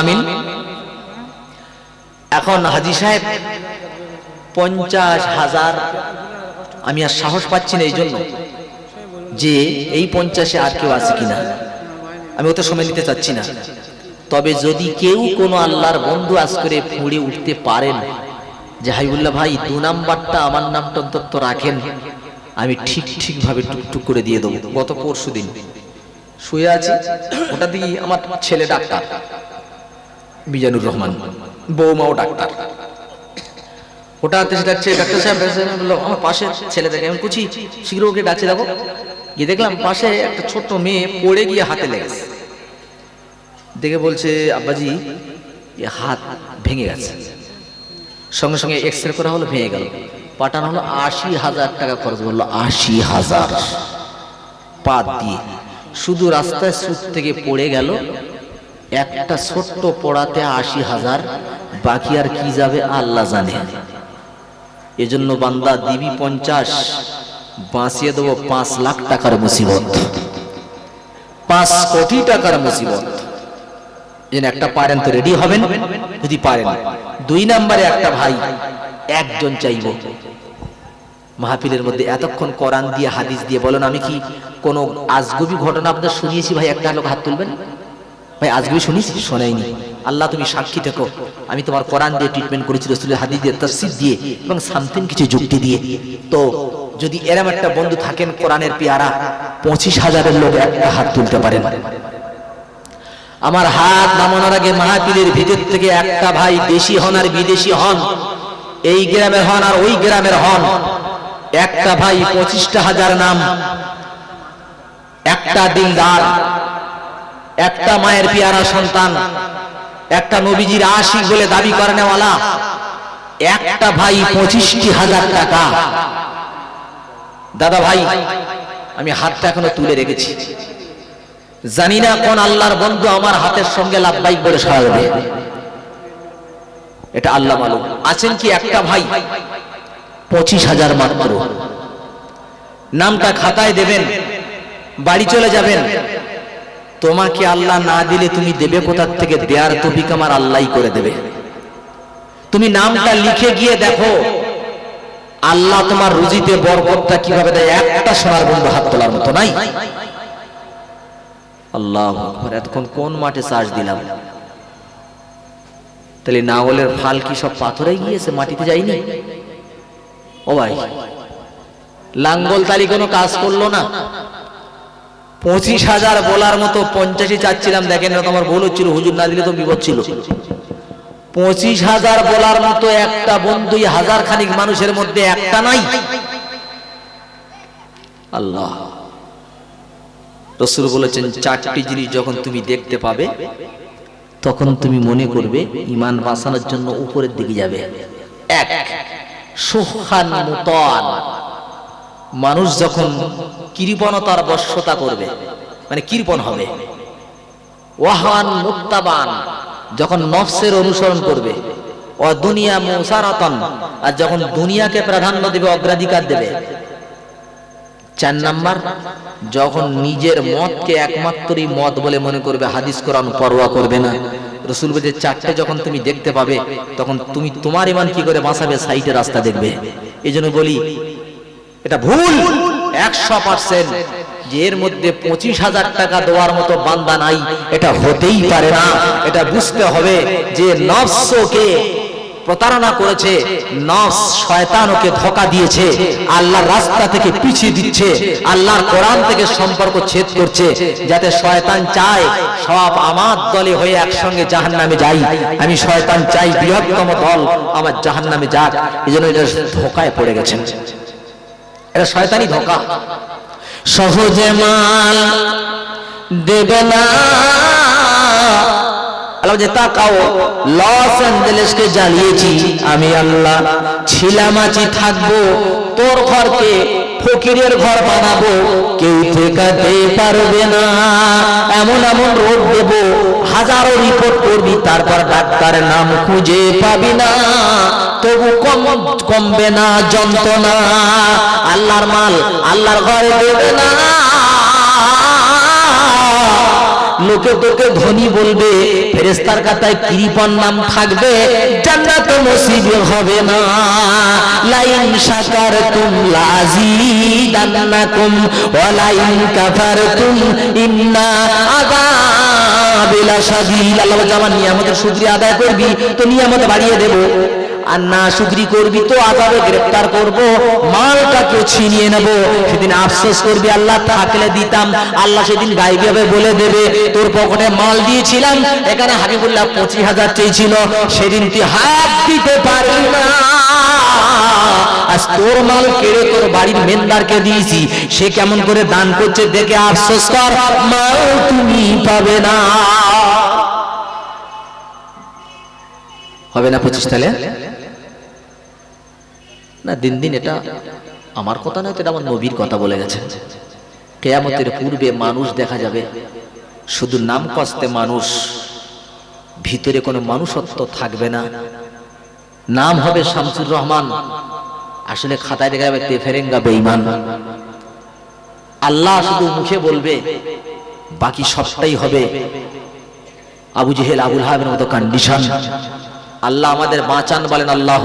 আমিন। এখন হাজি সাহেব, পঞ্চাশ হাজার আমি আর সাহস পাচ্ছি না এই জন্য যে এই পঞ্চাশে আর কেউ আছে কিনা। আমি অত সময় নিতে চাচ্ছি না। তবে যদি কেউ কোনো আল্লাহর বন্ধু আজ করে ফুঁড়ে উঠতে পারেন, যে হাইবুল্লাহ ভাই, দু নাম্বারটা আমার নামটা অন্তত রাখেন, আমি ঠিক ঠিকভাবে টুকটুক করে দিয়ে দেবো। গত পরশু দিন শুয়ে আছি, ওটা দিকে আমার ছেলে ডাক্তার। বিজানুর রহমান বৌমাও ডাক্তার। ওটা এসে ডাকছে, ডাক্তার সাহেব আমার পাশে ছেলে দেখে, আমি কুচি শীঘ্র ওকে ডাকছে দেখো গিয়ে দেখলাম পাশে একটা ছোট্ট মেয়ে পড়ে গিয়ে হাতে লেগেছে দেখে বলছে, আব্বাজি, এ হাত ভেঙে গেছে। সঙ্গে সঙ্গে এক্স রে করা হলো, ভেঙে গেল। পাঠানো হলো আশি হাজার টাকা খরচ, বলল, আশি হাজার। পাত দিয়ে শুধু রাস্তায় সুদ থেকে পড়ে গেল একটা ছোট্ট পড়াতে আশি হাজার, বাকি আর কি যাবে আল্লাহ জানে। এজন্য বান্দা দিবি পঞ্চাশ, বাঁচিয়ে দেবো পাঁচ লাখ টাকার মুসিবত। পাঁচ কোটি টাকার মুসিবত। যেন একটা পারেন তো রেডি হবেন? যদি পারেন। দুই নাম্বারে একটা ভাই, একজন চাইব। মাহফিলের মধ্যে এতক্ষণ কোরআন দিয়ে, হাদিস দিয়ে বলেন, আমি কি কোনো আজগুবি ঘটনা আপনার শুনিয়েছি ভাই? একটা লোক হাত তুলবেন? ভাই আজগুবি শুনিস শোনাইনি আল্লাহ, তুমি সাক্ষী থেকো। আমি তোমার কোরআন দিয়ে ট্রিটমেন্ট করেছি, রসুলের হাদিস দিয়ে, তফসির দিয়ে, এবং সামথিং কিছু যুক্তি দিয়ে। তো, যদি এরম একটা বন্ধু থাকেন কোরআনের পেয়ারা, পঁচিশ হাজারের লোক একটা হাত তুলতে পারেন। আমার হাত নামানোর আগে মাহফিলের ভিতর থেকে একটা ভাই দেশি হন আর বিদেশি হন, এই গ্রামের হন আর ওই গ্রামের হন, একটা ভাই পঁচিশটা হাজার নাম, একটা দিলদার একটা মায়ের পিয়ারা সন্তান, একটা নবীজির আশিক বলে দাবি করে নেওয়ালা একটা ভাই পঁচিশটি হাজার টাকা। দাদা ভাই, আমি হাতটা এখনও তুলে রেখেছি। জানি না কোন আল্লাহর বন্ধু আমার হাতের সঙ্গে লাভবাইক বলে সারাবে এটা আল্লাহ মালুম। আছেন কি একটা ভাই? পঁচিশ হাজার মাত্র। নামটা খাতায় দেবেন, বাড়ি চলে যাবেন তোমাকে আল্লাহ না দিলে তুমি দেবে কোথার থেকে? দেয়ার তবিক আমার আল্লাহই করে দেবে। তুমি নামটা লিখে গিয়ে দেখো, আল্লাহ তোমার রুজিতে বরকতটা কীভাবে দেয়? একটা সোনার বন্ধু হাত তোলার মতো নাই। আল্লাহ এতক্ষণ কোন মাঠে চাষ দিলাম? তাহলে নাওলের ফাল কি সব পাথরে গিয়েছে? মাটিতে যায়নি? ও ভাই, লাঙ্গল তালি কোনো কাজ করল না? পঁচিশ হাজার বলার মতো পঞ্চাশই চাচ্ছিলাম, দেখেন এটা তো আমার ভুল হচ্ছিল, হুজুর না দিলে তো বিপদ ছিল। পঁচিশ হাজার বলার মতো একটা বন্ধু হাজার খানিক মানুষের মধ্যে একটা নাই। আল্লাহ। রসুল বলেছেন, চারটি জিনিস যখন তুমি দেখতে পাবে, তখন তুমি মনে করবে, ইমান বাঁচানোর জন্য উপরের দিকে যাবে। এক সুহান মুতান মানুষ যখন কৃপণতার বশ্যতা করবে মানে কৃপণ হবে। ওয়াহান মুক্তাবান যখন নফসের অনুসরণ করবে ও দুনিয়া মুসারাতন, আর যখন দুনিয়াকে প্রাধান্য দেবে, অগ্রাধিকার দেবে। চার নাম্বার, যখন নিজের মতকে একমাত্রই মত বলে মনে করবে, হাদিস কোরআন পরোয়া করবে না। রসুল বলছে, চারটে যখন তুমি দেখতে পাবে, তখন তুমি তোমার ইমান কি করে বাঁচাবে সাইটে রাস্তা দেখবে। এই জন্য বলি এটা ভুল। একশো পার্সেন্ট। যে এর মধ্যে পঁচিশ হাজার টাকা দেওয়ার মতো বান্দা নাই, এটা হতেই পারে না। এটা বুঝতে হবে যে নফসকে প্রতারণা করেছে, নফস শয়তান ওকে ধোকা দিয়েছে, আল্লাহর রাস্তা থেকে পিছিয়ে দিচ্ছে, আল্লাহর কোরআন থেকে সম্পর্ক ছেদ করছে, যাতে শয়তান চায় সব আমার দলে হয়ে একসঙ্গে জাহান্নামে যাই। আমি শয়তান চাই বৃহত্তম দল আমার জাহান্নামে যাক। এই জন্য এটা ধোকায় পড়ে গেছেন এটা শয়তানি ধোকা। সহজে মাল দেবে না। আল্লাহ যে তাকাও লস অ্যাঞ্জেলেসকে জ্বালিয়েছি। আমি আল্লাহ ছিলামাচি থাকব। তোর ঘরকে ফকিরের ঘর বানাবো। কেউ ঠেকাতে পারবে না। এমন এমন রোগ দেব, হাজারো রিপোর্ট করবি, তারপর ডাক্তার নাম খুঁজে পাবি না। তবু কম কমবে না যন্ত্রণা। আল্লাহর মাল আল্লাহর ঘরে দেবে না। লোকে তোকে ধনী বলবে ফেরেস্তার কাতায় কৃপন নাম থাকবে, জান্নাত নসিব হবে না। লাইন শাকারতুম লাযিদান্নাকুম ওয়া লাইন কাফারতুম, ইন্না আযাবিলা শাদীদ আল্লাহ বলছে, আমার নিয়ামতের শুকরিয়া আদায় করবি, তো নিয়ামত বাড়িয়ে দেব। আর না শুকরি করবি তো আজাবে গ্রেফতার করব মালটাকে ছিনিয়ে নেব। সেদিন আফসোস করবি, আল্লাহ থাকলে দিতাম। আল্লাহ সেদিন বলে দেবে, তোর পকেটে মাল দিয়েছিলাম, এখানে পঁচিশ হাজার চেয়েছিল, সেদিন তুই হাত দিতে পারবি না। তোর মাল কেড়ে তোর বাড়ির মেন্দারকে দিয়েছি, সে কেমন করে দান করছে দেখে আফসোস কর, মাল তুমি পাবে না। হবে না পঁচিশ তাহলে না, দিন দিন এটা আমার কথা নয়, তো এটা আমার নবীর কথা বলে গেছে। কেয়ামতের পূর্বে মানুষ দেখা যাবে, শুধু নাম কস্তে মানুষ, ভিতরে কোনো মানুষত্ব থাকবে না। নাম হবে শামসুর রহমান, আসলে খাতায় দেখা যাবে তেফেরেঙ্গা বেঈমান। আল্লাহ শুধু মুখে বলবে, বাকি সবটাই হবে। আবু জেহেল, আবুল হাবের মতো কন্ডিশন আল্লাহ আমাদের বাঁচান বলেন আল্লাহ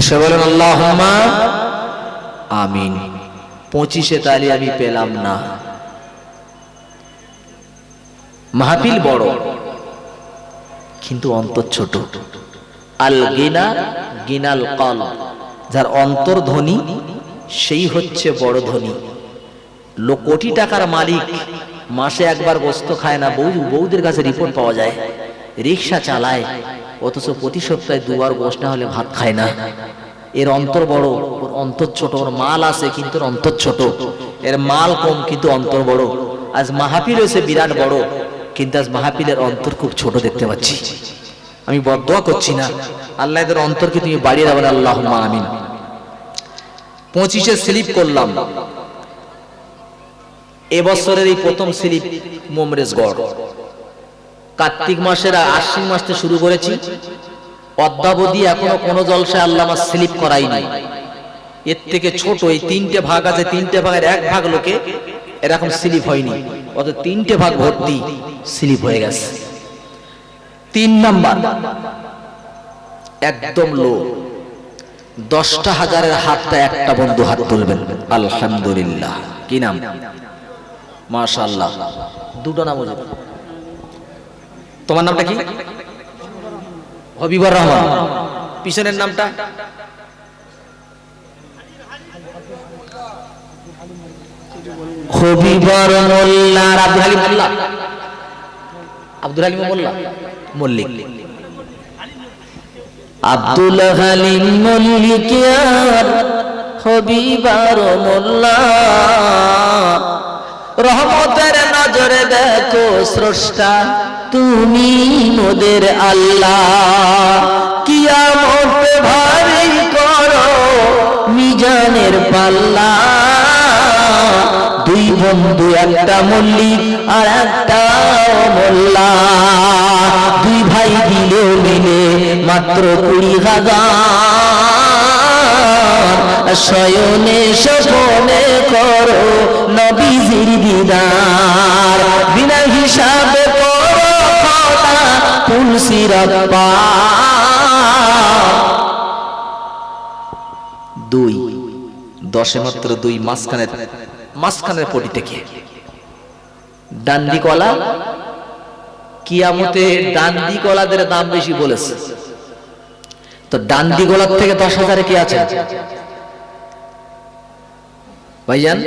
এসে বলেন আল্লাহ আমিন। পঁচিশে তালি আমি পেলাম না। মাহফিল বড়, কিন্তু অন্তর ছোট। আল গিনা, গিনাল কল যার অন্তর ধনী, সেই হচ্ছে বড় ধনী। লোক কোটি টাকার মালিক, মাসে একবার গোস্ত খায় না, বউ, বউদের কাছে রিপোর্ট পাওয়া যায়। রিক্সা চালায় অথচ প্রতি সপ্তাহে দুবার গোস্ত না হলে ভাত খায় না। এর অন্তর বড়, ওর অন্তর ছোট, ওর মাল আছে কিন্তু ওর অন্তর ছোট। এর মাল কম কিন্তু অন্তর বড়। আজ মাহাপিল হয়েছে বিরাট বড়, কিন্তু আজ মাহাপিলের অন্তর খুব ছোট দেখতে পাচ্ছি। আমি বদয়া করছি না। আল্লাহ এদের অন্তরকে তুমি বাড়িয়ে দেবেন আল্লাহ আমিন। পঁচিশে স্লিপ করলাম। এবছরের এই প্রথম স্লিপ মোমরেজগড়। কার্তিক মাসের আশ্বিন মাস থেকে শুরু করেছি। অদ্যাবধি এখনও কোনো জলসায় আল্লাহ আমার স্লিপ নাই এর থেকে ছোট, এই তিনটে ভাগ আছে, তিনটে ভাগের এক ভাগ লোকে এরকম স্লিপ হয়নি। অত তিনটে ভাগ ভর্তি স্লিপ হয়ে গেছে। তিন নাম্বার, একদম লো। দশটা হাজারের হাতটা একটা বন্ধু হাত তুলবেন। আলহামদুলিল্লাহ। কি নাম? মাশাল্লাহ দুটো নাম তোমার নামটা কি? হবিবর রহমান। পিছনের নামটা? হবিবর মোল্লা আব্দুল হালিম মোল্লা? আব্দুল হালিম মোল্লা? মল্লিক। আব্দুল হালিম মল্লিক, আর হবিবার মোল্লা। রহমতের নজরে দেখো স্রষ্টা। তুমি মোদের আল্লাহ। কিয়ামত ভারী করো মিজানের পাল্লা। দুই বন্ধু, একটা মল্লিক আর একটা মোল্লা। দুই ভাই দিলে মিলে মাত্র কুড়ি হাজার। শয়নে সপনে করো নবীজির দিদার। বিনা হিসাবে খোদা তুলসির দুই, দশে মাত্র দুই মাঝখানের মাঝখানের পটি থেকে ডান্ডি কলা কিয়ামতে ডান্ডি কলাদের দাম বেশি বলেছে। তো ডান্ডি গলার থেকে দশ হাজারে কি আছে? ভাইজান,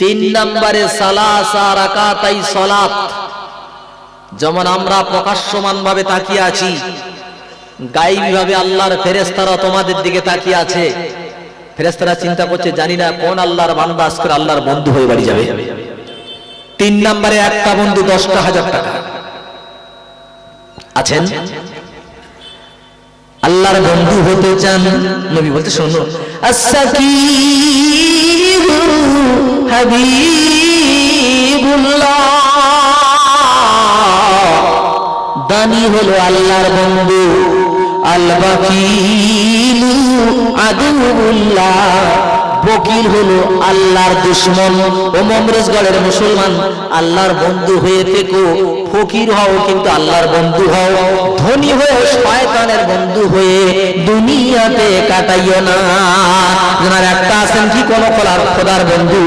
তিন নম্বরে সালাসা রাকাতাই সলাত। যেমন আমরা প্রকাশ্যমান ভাবে তাকিয়ে আছি গাইবি ভাবে আল্লাহর ফেরেস্তারা তোমাদের দিকে তাকিয়ে আছে। ফেরেস্তারা চিন্তা করছে, জানি না কোন আল্লাহর বান্দা আজকে আল্লাহর বন্ধু হয়ে বাড়ি যাবে। তিন নম্বরে একটা বন্ধু দশটা হাজার টাকা। আছেন? আল্লাহর বন্ধু হতে চান, নবী বলতে শোনো হাবিবুল্লাহ। দানি হলো আল্লাহর বন্ধু আল বাকিল আদুল্লাহ বকিল হলো আল্লাহর দুশ্মন। ও মমরেজগড়ের মুসলমান, আল্লাহর বন্ধু হয়ে থেকো। ফকির হও কিন্তু আল্লাহর বন্ধু হও। ধনী হয়ে শয়তানের বন্ধু হয়ে দুনিয়াতে কাটাইও না। যার একটা আছেন কি কোন খোলার খোদার বন্ধু?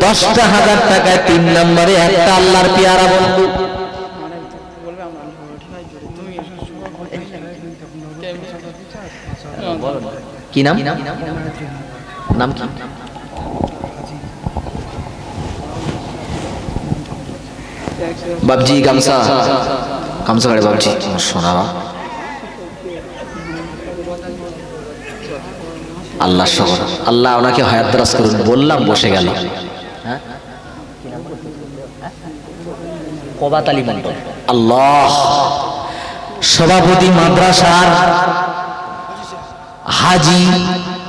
দশটা হাজার টাকায় তিন নম্বরে একটা আল্লাহর পেয়ারা বন্ধু। কি নাম? নাম কি? বাবজি গাড়ি বাবজি শোনা আল্লাহ শহর আল্লাহ ওনাকে হায়াত দরাজ করুন। বললাম, বসে গেল। হ্যাঁ? কবাত আলী মন্ডল আল্লাহ। সভাপতি মাদ্রাসার হাজি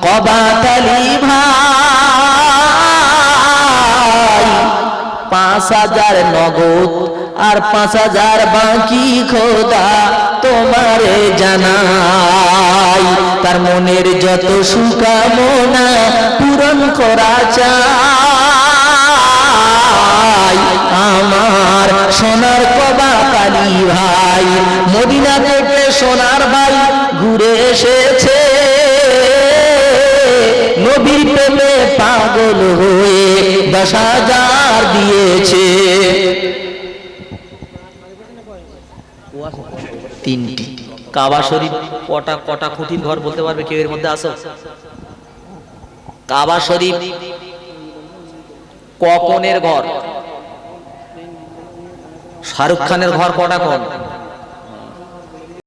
কবাত আলী ভাই। পাঁচ হাজার নগদ আর পাঁচ হাজার বাকি খোদা তোমারে জানাই। তার মনের যত সুকামনা পূরণ করা চাই। আমার সোনার কবা কালী ভাই, মদিনা থেকে সোনার ভাই ঘুরে এসেছে নবীর প্রেমে পাগল হয়ে দশ হাজার দিয়েছে। তিনটি। কাবা শরীফ কটা কটা খুঁটির ঘর বলতে পারবে কেউ এর মধ্যে আসো? কাবা শরীফ ককনের ঘর। শাহরুখ খানের ঘর কটা কোন